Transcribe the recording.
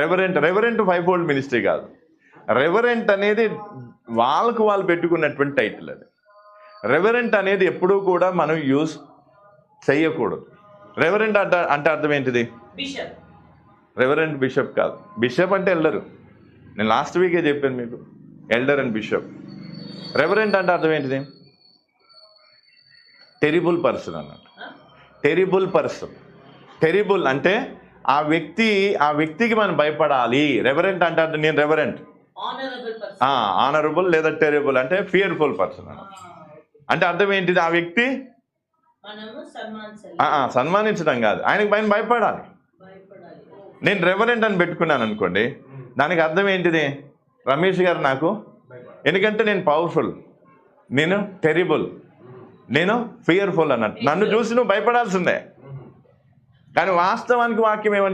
Reverend reverend five fold ministry కాదు. Reverend అనేది వాళ్ళకు వాళ్ళు పెట్టుకున్నటువంటి టైటిల్ అది. రెవరెంట్ అనేది ఎప్పుడూ కూడా మనం యూజ్ చేయకూడదు. రెవరెంట్ అంటే అంటే అర్థం ఏంటిది? బిషప్ రెవరెంట్ బిషప్ కాదు. బిషప్ అంటే ఎల్డరు నేను లాస్ట్ వీకే చెప్పాను మీకు. ఎల్డర్ అండ్ బిషప్ రెవరెంట్ అంటే అర్థం ఏంటిది? టెరిబుల్ పర్సన్ అన్నట్టు. టెరిబుల్ పర్సన్ టెరిబుల్ అంటే ఆ వ్యక్తి ఆ వ్యక్తికి మనం భయపడాలి. రెవరెంట్ అంటే నేను రెవరెంట్ ఆనరబుల్ లేదా టెరిబుల్ అంటే ఫియర్ఫుల్ పర్సన్ అంటే. అర్థం ఏంటిది ఆ వ్యక్తి? మనము సన్మానించాలి ఆ, ఆ, సన్మానించడం కాదు. ఆయనకి పైన భయపడాలి. భయపడాలి. నేను రెవరెంట్ అని పెట్టుకున్నాను అనుకోండి దానికి అర్థం ఏంటిది? రమేష్ గారు నాకు ఎందుకంటే నేను పవర్ఫుల్ నేను టెరిబుల్ నేను ఫియర్ఫుల్ అన్నట్టు. నన్ను చూసి నువ్వు భయపడాల్సిందే. కానీ వాస్తవానికి వాక్యం ఏమంటే